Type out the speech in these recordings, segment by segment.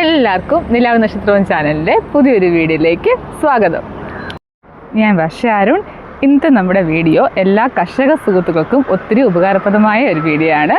എല്ലാവർക്കും നിലാവ് നക്ഷത്രവും ചാനലിന്റെ പുതിയൊരു വീഡിയോയിലേക്ക് സ്വാഗതം. ഞാൻ വർഷ അരുൺ. ഇന്നത്തെ നമ്മുടെ വീഡിയോ എല്ലാ കർഷക സുഹൃത്തുക്കൾക്കും ഒത്തിരി ഉപകാരപ്രദമായ ഒരു വീഡിയോ ആണ്.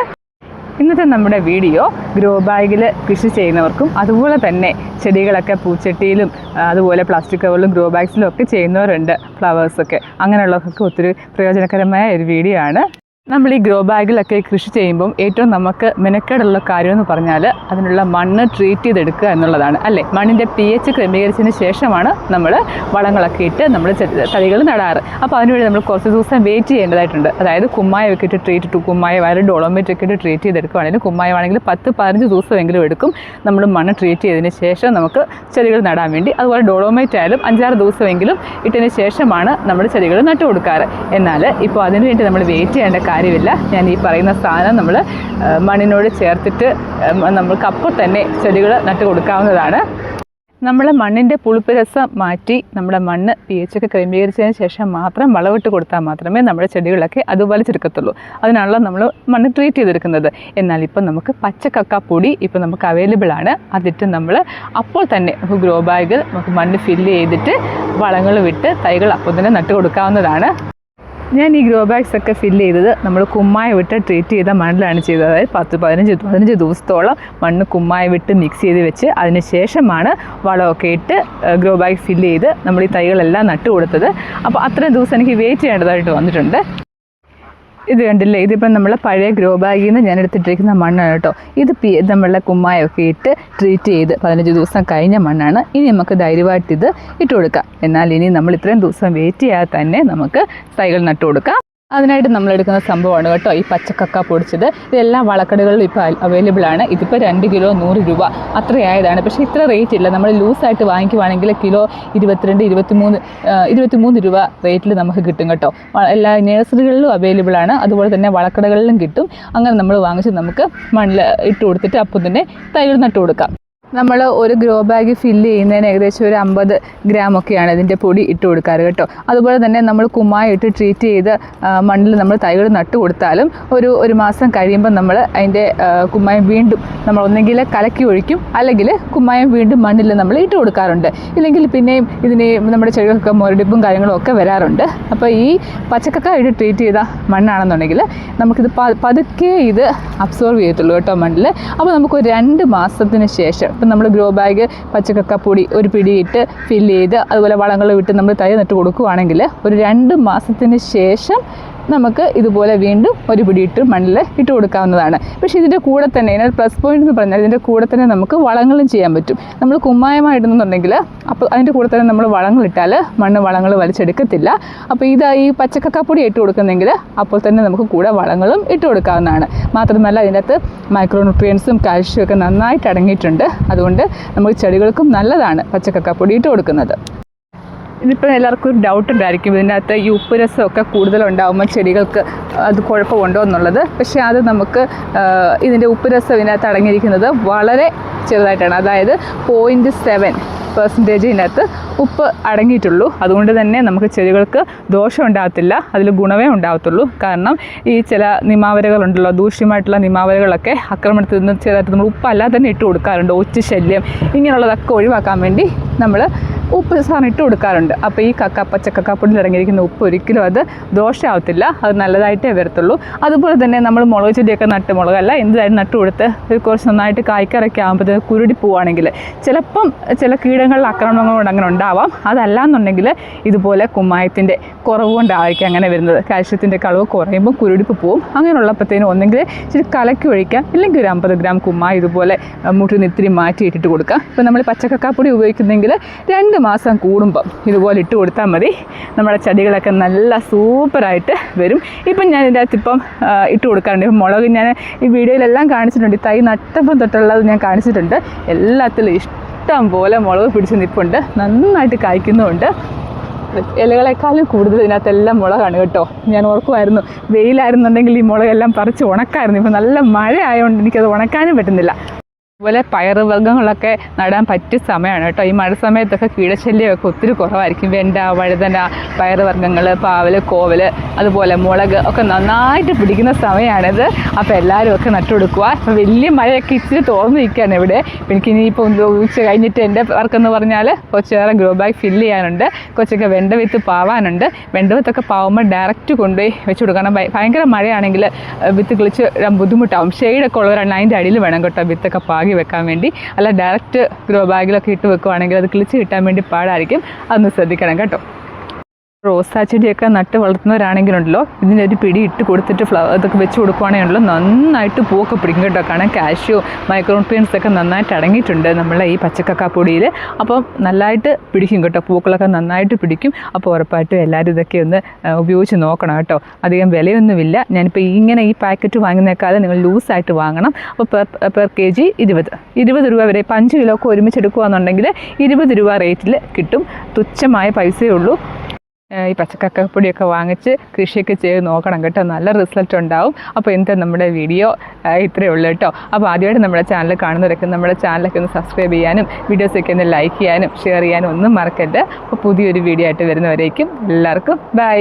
ഇന്നത്തെ നമ്മുടെ വീഡിയോ ഗ്രോ ബാഗിൽ കൃഷി ചെയ്യുന്നവർക്കും അതുപോലെ തന്നെ ചെടികളൊക്കെ പൂച്ചട്ടിയിലും അതുപോലെ പ്ലാസ്റ്റിക് കവറിലും ഗ്രോ ബാഗ്സിലും ഒക്കെ ചെയ്യുന്നവരുണ്ട് ഫ്ലവേഴ്സൊക്കെ അങ്ങനെയുള്ളവർക്കൊക്കെ ഒത്തിരി പ്രയോജനകരമായ ഒരു വീഡിയോ ആണ്. നമ്മൾ ഈ ഗ്രോ ബാഗിലൊക്കെ കൃഷി ചെയ്യുമ്പം ഏറ്റവും നമുക്ക് മെനക്കേടുള്ള കാര്യം എന്ന് പറഞ്ഞാൽ അതിനുള്ള മണ്ണ് ട്രീറ്റ് ചെയ്തെടുക്കുക എന്നുള്ളതാണ്. അല്ലേ? മണ്ണിന്റെ പി എച്ച് ക്രമീകരിച്ചതിന് ശേഷമാണ് നമ്മൾ വളങ്ങളൊക്കെ ഇട്ട് നമ്മൾ തൈകൾ നടാറ്. അപ്പോൾ അതിനുവേണ്ടി നമ്മൾ കുറച്ച് ദിവസം വെയിറ്റ് ചെയ്യേണ്ടതായിട്ടുണ്ട്. അതായത് കുമ്മായമൊക്കെ ഇട്ട് ട്രീറ്റ് ഇട്ടു. കുമ്മായ വയറ് ഡോളോമേറ്റ് ഒക്കെ ഇട്ട് ട്രീറ്റ് ചെയ്തെടുക്കുകയാണെങ്കിൽ കുമ്മായമാണെങ്കിൽ പത്ത് പതിനഞ്ച് ദിവസമെങ്കിലും എടുക്കും. നമ്മൾ മണ്ണ് ട്രീറ്റ് ചെയ്തതിന് ശേഷം നമുക്ക് ചെടികൾ നടാൻ വേണ്ടി. അതുപോലെ ഡോളോമേറ്റ് ആയാലും അഞ്ചാറ് ദിവസമെങ്കിലും ഇട്ടതിന് ശേഷമാണ് നമ്മൾ ചെടികൾ നട്ടു കൊടുക്കാറ് എന്നാൽ ഇപ്പോൾ അതിനുവേണ്ടി നമ്മൾ വെയിറ്റ് ചെയ്യേണ്ട കാര്യമില്ല. ഞാൻ ഈ പറയുന്ന സാധനം നമ്മൾ മണ്ണിനോട് ചേർത്തിട്ട് നമ്മൾക്കപ്പോൾ തന്നെ ചെടികൾ നട്ടു കൊടുക്കാവുന്നതാണ്. നമ്മൾ മണ്ണിന്റെ പുളിപ്പ് രസം മാറ്റി നമ്മുടെ മണ്ണ് പി എച്ച് ഒക്കെ ക്രമീകരിച്ചതിന് ശേഷം മാത്രം വളമിട്ട് കൊടുത്താൽ മാത്രമേ നമ്മുടെ ചെടികളൊക്കെ അത് വലിച്ചെടുക്കത്തുള്ളൂ അതിനാണല്ലോ നമ്മൾ മണ്ണ് ട്രീറ്റ് ചെയ്തെടുക്കുന്നത്. എന്നാൽ ഇപ്പം നമുക്ക് പച്ചക്കക്കാപ്പൊടി ഇപ്പം നമുക്ക് അവൈലബിൾ ആണ്. അതിട്ട് നമ്മൾ അപ്പോൾ തന്നെ നമുക്ക് ഗ്രോ ബാഗിൽ നമുക്ക് മണ്ണ് ഫില്ല് ചെയ്തിട്ട് വളങ്ങൾ വിട്ട് തൈകൾ അപ്പോൾ തന്നെ നട്ട് കൊടുക്കാവുന്നതാണ്. ഞാൻ ഈ ഗ്രോ ബാഗ്സ് ഒക്കെ ഫില്ല് ചെയ്തത് നമ്മൾ കുമ്മായ വിട്ട് ട്രീറ്റ് ചെയ്ത മണ്ണിലാണ് ചെയ്തത്. അതായത് പത്ത് പതിനഞ്ച് പതിനഞ്ച് ദിവസത്തോളം മണ്ണ് കുമ്മായ വിട്ട് മിക്സ് ചെയ്ത് വെച്ച് അതിന് ശേഷമാണ് വളമൊക്കെ ഇട്ട് ഗ്രോ ബാഗ് ഫില്ല് ചെയ്ത് നമ്മൾ ഈ തൈകളെല്ലാം നട്ടുകൊടുത്തത്. അപ്പോൾ അത്രയും ദിവസം എനിക്ക് വെയിറ്റ് ചെയ്യേണ്ടതായിട്ട് വന്നിട്ടുണ്ട്. ഇത് കണ്ടില്ലേ? ഇതിപ്പം നമ്മൾ പഴയ ഗ്രോ ബാഗിൽ നിന്ന് ഞാൻ എടുത്തിട്ടിരിക്കുന്ന മണ്ണാണ് കേട്ടോ. ഇത് പി നമ്മളുടെ കുമ്മായൊക്കെ ഇട്ട് ട്രീറ്റ് ചെയ്ത് പതിനഞ്ച് ദിവസം കഴിഞ്ഞ മണ്ണാണ്. ഇനി നമുക്ക് ധൈര്യമായിട്ട് ഇത് ഇട്ട് കൊടുക്കാം. എന്നാൽ ഇനി നമ്മൾ ഇത്രയും ദിവസം വെയിറ്റ് ചെയ്യാതെ തന്നെ നമുക്ക് തൈകൾ നട്ടു കൊടുക്കാം. അതിനായിട്ട് നമ്മൾ എടുക്കുന്ന സംഭവമാണ് കേട്ടോ ഈ പച്ചക്കക്ക പൊടിച്ചത്. ഇതെല്ലാം വളക്കടകളിലും ഇപ്പോൾ അവൈലബിൾ ആണ്. ഇതിപ്പോൾ രണ്ട് കിലോ നൂറ് രൂപ അത്രയായതാണ്. പക്ഷേ ഇത്ര റേറ്റ് ഇല്ല. നമ്മൾ ലൂസായിട്ട് വാങ്ങിക്കുവാണെങ്കിൽ കിലോ ഇരുപത്തിരണ്ട് ഇരുപത്തിമൂന്ന് ഇരുപത്തിമൂന്ന് രൂപ റേറ്റിൽ നമുക്ക് കിട്ടും കേട്ടോ. എല്ലാ നേഴ്സറികളിലും അവൈലബിൾ ആണ്. അതുപോലെ തന്നെ വളക്കടകളിലും കിട്ടും. അങ്ങനെ നമ്മൾ വാങ്ങിച്ച് നമുക്ക് മണ്ണിൽ ഇട്ട് കൊടുത്തിട്ട് അപ്പം തന്നെ തൈകൾ നട്ടു കൊടുക്കാം. നമ്മൾ ഒരു ഗ്രോ ബാഗ് ഫില്ല് ചെയ്യുന്നതിന് ഏകദേശം ഒരു അമ്പത് ഗ്രാം ഒക്കെയാണ് ഇതിന്റെ പൊടി ഇട്ട് കൊടുക്കാറ് കേട്ടോ. അതുപോലെ തന്നെ നമ്മൾ കുമ്മായിട്ട് ട്രീറ്റ് ചെയ്ത് മണ്ണിൽ നമ്മൾ തൈകൾ നട്ട് കൊടുത്താലും ഒരു ഒരു മാസം കഴിയുമ്പോൾ നമ്മൾ അതിന്റെ കുമ്മായം വീണ്ടും നമ്മൾ ഒന്നെങ്കിൽ കലക്കി ഒഴിക്കും അല്ലെങ്കിൽ കുമ്മായം വീണ്ടും മണ്ണിൽ നമ്മൾ ഇട്ട് കൊടുക്കാറുണ്ട്. ഇല്ലെങ്കിൽ പിന്നെയും ഇതിനെ നമ്മുടെ ചെടികൾക്കൊക്കെ മുരടിപ്പും കാര്യങ്ങളും ഒക്കെ വരാറുണ്ട്. അപ്പോൾ ഈ പച്ചക്കക്കായിട്ട് ട്രീറ്റ് ചെയ്ത മണ്ണാണെന്നുണ്ടെങ്കിൽ നമുക്കിത് പതുക്കെ ഇത് അബ്സോർവ് ചെയ്യത്തുള്ളൂ കേട്ടോ മണ്ണിൽ. അപ്പോൾ നമുക്ക് രണ്ട് മാസത്തിന് ശേഷം ഇപ്പം നമ്മൾ ഗ്രോ ബാഗ് പച്ചക്കക്കപ്പൊടി ഒരു പിടിയിട്ട് ഫില്ല് ചെയ്ത് അതുപോലെ വളങ്ങൾ വിട്ട് നമ്മൾ തൈ നട്ട് കൊടുക്കുകയാണെങ്കിൽ ഒരു രണ്ട് മാസത്തിന് ശേഷം നമുക്ക് ഇതുപോലെ വീണ്ടും ഒരു പിടിയിട്ട് മണ്ണിൽ ഇട്ട് കൊടുക്കാവുന്നതാണ്. പക്ഷേ ഇതിന്റെ കൂടെ തന്നെ ഇതിന്റെ പ്ലസ് പോയിന്റ് എന്ന് പറഞ്ഞാൽ ഇതിന്റെ കൂടെ തന്നെ നമുക്ക് വളങ്ങളും ചെയ്യാൻ പറ്റും. നമ്മൾ കുമ്മായമായിടുന്നുണ്ടെങ്കിൽ അപ്പോൾ അതിന്റെ കൂടെ തന്നെ നമ്മൾ വളങ്ങളിട്ടാൽ മണ്ണ് വളങ്ങൾ വലിച്ചെടുക്കത്തില്ല. അപ്പോൾ ഇത് ഈ പച്ചക്കക്കാപ്പൊടി ഇട്ട് കൊടുക്കുന്നെങ്കിൽ അപ്പോൾ തന്നെ നമുക്ക് കൂടെ വളങ്ങളും ഇട്ട് കൊടുക്കാവുന്നതാണ്. മാത്രമല്ല അതിനകത്ത് മൈക്രോ ന്യൂട്രിയൻസും കാൽഷ്യം ഒക്കെ നന്നായിട്ട് അടങ്ങിയിട്ടുണ്ട്. അതുകൊണ്ട് നമുക്ക് ചെടികൾക്കും നല്ലതാണ് പച്ചക്കക്കാപ്പൊടി ഇട്ട് കൊടുക്കുന്നത്. ഇതിപ്പോൾ എല്ലാവർക്കും ഒരു ഡൗട്ട് ഉണ്ടായിരിക്കും. ഇതിനകത്ത് ഈ ഉപ്പ് രസമൊക്കെ കൂടുതലുണ്ടാകുമ്പോൾ ചെടികൾക്ക് അത് കുഴപ്പമുണ്ടോ എന്നുള്ളത്. പക്ഷേ അത് നമുക്ക് ഇതിന്റെ ഉപ്പ് രസം ഇതിനകത്ത് അടങ്ങിയിരിക്കുന്നത് വളരെ ചെറുതായിട്ടാണ്. അതായത് പോയിന്റ് സെവൻ പെർസെന്റേജ് ഇതിനകത്ത് ഉപ്പ് അടങ്ങിയിട്ടുള്ളൂ. അതുകൊണ്ട് തന്നെ നമുക്ക് ചെടികൾക്ക് ദോഷം ഉണ്ടാകത്തില്ല അതിൽ ഗുണമേ ഉണ്ടാകത്തുള്ളൂ. കാരണം ഈ ചില നിമാവരകളുണ്ടല്ലോ ദൂഷ്യമായിട്ടുള്ള നിമാവരകളൊക്കെ ആക്രമണത്തിൽ നിന്ന് ചെറുതായിട്ട് നമ്മൾ ഉപ്പല്ലാതെ തന്നെ ഇട്ട് കൊടുക്കാറുണ്ട് ഒച്ച് ശല്യം. ഇങ്ങനെയുള്ളതൊക്കെ ഒഴിവാക്കാൻ വേണ്ടി നമ്മൾ ഉപ്പ് സാധനം ഇട്ട് കൊടുക്കാറുണ്ട്. അപ്പോൾ ഈ കക്ക പച്ചക്കക്കാപ്പൊടിയിൽ അടങ്ങിയിരിക്കുന്ന ഉപ്പ് ഒരിക്കലും അത് ദോഷമാവത്തില്ല അത് നല്ലതായിട്ടേ വരത്തുള്ളൂ. അതുപോലെ തന്നെ നമ്മൾ മുളക് ചെടിയൊക്കെ നട്ട് മുളകല്ല എന്തായാലും നട്ട് കൊടുത്ത് ഒരു കുറച്ച് നന്നായിട്ട് കായ്ക്കറൊക്കെ ആകുമ്പോഴത്തേക്ക് കുരുടി പോവുകയാണെങ്കിൽ ചിലപ്പം ചില കീടങ്ങളുടെ ആക്രമണങ്ങൾ കൊണ്ട് അങ്ങനെ ഉണ്ടാവാം. അതല്ല എന്നുണ്ടെങ്കിൽ ഇതുപോലെ കുമ്മായത്തിന്റെ കുറവ് കൊണ്ടായിരിക്കും അങ്ങനെ വരുന്നത്. കാൽഷ്യത്തിന്റെ കളവ് കുറയുമ്പോൾ കുരുടിപ്പ് പോവും. അങ്ങനെയുള്ളപ്പോഴത്തേനും ഒന്നെങ്കിൽ ഇച്ചിരി കലക്കി ഒഴിക്കാം. ഇല്ലെങ്കിൽ ഒരു അമ്പത് ഗ്രാം കുമ്മായി ഇതുപോലെ മുട്ടിന് ഇത്തിരി മാറ്റി ഇട്ടിട്ട് കൊടുക്കാം. ഇപ്പോൾ നമ്മൾ പച്ചക്കക്കാപ്പൊടി ഉപയോഗിക്കുന്നെങ്കിൽ രണ്ട് മാസം കൂടുമ്പം ഇതുപോലെ ഇട്ട് കൊടുത്താൽ മതി. നമ്മുടെ ചെടികളൊക്കെ നല്ല സൂപ്പറായിട്ട് വരും. ഇപ്പം ഞാൻ ഇതിന്റെ അകത്ത് ഇപ്പം ആ, ഇട്ട് കൊടുക്കാറുണ്ട്. ഇപ്പം മുളക് ഞാൻ ഈ വീഡിയോയിലെല്ലാം കാണിച്ചിട്ടുണ്ട്. തൈ നട്ടപ്പം തൊട്ടുള്ളത് ഞാൻ കാണിച്ചിട്ടുണ്ട്. എല്ലാത്തിലും ഇഷ്ടം പോലെ മുളക് പിടിച്ച് നിൽപ്പുണ്ട് നന്നായിട്ട് കായ്ക്കുന്നുമുണ്ട്. ഇലകളെക്കാളും കൂടുതൽ ഇതിനകത്തെല്ലാം മുളകാണ് കേട്ടോ. ഞാൻ ഓർക്കുമായിരുന്നു വെയിലായിരുന്നുണ്ടെങ്കിൽ ഈ മുളകെല്ലാം പറിച്ച് ഉണക്കായിരുന്നു. ഇപ്പം നല്ല മഴ ആയതുകൊണ്ട് എനിക്കത് ഉണക്കാനും പറ്റുന്നില്ല. അതുപോലെ പയറുവർഗങ്ങളൊക്കെ നടാൻ പറ്റിയ സമയമാണ് കേട്ടോ. ഈ മഴ സമയത്തൊക്കെ കീടശല്യമൊക്കെ ഒത്തിരി കുറവായിരിക്കും. വെണ്ട വഴുതന പയറുവർഗങ്ങൾ പാവൽ കോവൽ അതുപോലെ മുളക് ഒക്കെ നന്നായിട്ട് പിടിക്കുന്ന സമയമാണിത്. അപ്പോൾ എല്ലാവരും ഒക്കെ നട്ടുകൊടുക്കുക. അപ്പോൾ വലിയ മഴയൊക്കെ ഇച്ചിരി തോർന്നു നിൽക്കുകയാണ് ഇവിടെ എനിക്ക് ഇനിയിപ്പോൾ ഉച്ച കഴിഞ്ഞിട്ട് എന്റെ വർക്കെന്ന് പറഞ്ഞാൽ കുറച്ചേറെ ഗ്രോ ബാഗ് ഫില്ല് ചെയ്യാനുണ്ട്. കുറച്ചൊക്കെ വെണ്ട വിത്ത് പാവാനുണ്ട്. വെണ്ട വിത്തൊക്കെ പാവുമ്പോൾ ഡയറക്റ്റ് കൊണ്ടുപോയി വെച്ച് കൊടുക്കണം. ഭയങ്കര മഴയാണെങ്കിൽ വിത്ത് കിളിച്ച് ബുദ്ധിമുട്ടാവും. ഷെയ്ഡൊക്കെ ഉള്ളവരാണ് അതിന്റെ അടിയിൽ വേണം കേട്ടോ വിത്തൊക്കെ പാകി വെക്കാൻ വേണ്ടി അല്ല ഡയറക്റ്റ് ഗ്രോ ബാഗിലൊക്കെ ഇട്ട് വെക്കുവാണെങ്കിൽ അത് കിളിച്ച് കിട്ടാൻ വേണ്ടി പാടായിരിക്കും. അതൊന്ന് ശ്രദ്ധിക്കണം കേട്ടോ. റോസാ ചെടിയൊക്കെ നട്ട് വളർത്തുന്നവരാണെങ്കിലുണ്ടല്ലോ ഇതിന്റെ ഒരു പിടി ഇട്ട് കൊടുത്തിട്ട് ഫ്ലവർ ഇതൊക്കെ വെച്ച് കൊടുക്കുവാണെങ്കിലുണ്ടല്ലോ നന്നായിട്ട് പൂവൊക്കെ പിടിക്കും കേട്ടോ. കാരണം കാഷ്യൂ മൈക്രോൺട്രിയൻസ് ഒക്കെ നന്നായിട്ട് അടങ്ങിയിട്ടുണ്ട് നമ്മളെ ഈ പച്ചക്കക്കാപ്പൊടിയിൽ. അപ്പം നല്ലതായിട്ട് പിടിക്കും കേട്ടോ പൂക്കളൊക്കെ നന്നായിട്ട് പിടിക്കും. അപ്പോൾ ഉറപ്പായിട്ടും എല്ലാവരും ഇതൊക്കെ ഒന്ന് ഉപയോഗിച്ച് നോക്കണം കേട്ടോ. അധികം വിലയൊന്നുമില്ല. ഞാനിപ്പോൾ ഇങ്ങനെ ഈ പാക്കറ്റ് വാങ്ങുന്നേക്കാളും നിങ്ങൾ ലൂസായിട്ട് വാങ്ങണം. അപ്പോൾ പെർ പെർ കെ ജി ഇരുപത്. ഇരുപത് രൂപ വരെ ഇപ്പം അഞ്ച് കിലോ ഒക്കെ ഒരുമിച്ച് എടുക്കുകയാണെന്നുണ്ടെങ്കിൽ ഇരുപത് രൂപ റേറ്റിൽ കിട്ടും. തുച്ഛമായ പൈസയേ ഉള്ളൂ. ഈ പച്ചക്കക്കപ്പൊടിയൊക്കെ വാങ്ങിച്ച് കൃഷിയൊക്കെ ചെയ്ത് നോക്കണം കേട്ടോ. നല്ല റിസൾട്ട് ഉണ്ടാവും. അപ്പോൾ ഇന്നത്തെ നമ്മുടെ വീഡിയോ ഇത്രയേ ഉള്ളൂ കേട്ടോ. അപ്പോൾ ആദ്യമായിട്ട് നമ്മുടെ ചാനൽ കാണുന്നവരൊക്കെ നമ്മുടെ ചാനലൊക്കെ ഒന്ന് സബ്സ്ക്രൈബ് ചെയ്യാനും വീഡിയോസൊക്കെ ഒന്ന് ലൈക്ക് ചെയ്യാനും ഷെയർ ചെയ്യാനും ഒന്നും മറക്കരുത്. അപ്പോൾ പുതിയൊരു വീഡിയോ ആയിട്ട് വരുന്നവരേക്കും എല്ലാവർക്കും ബൈ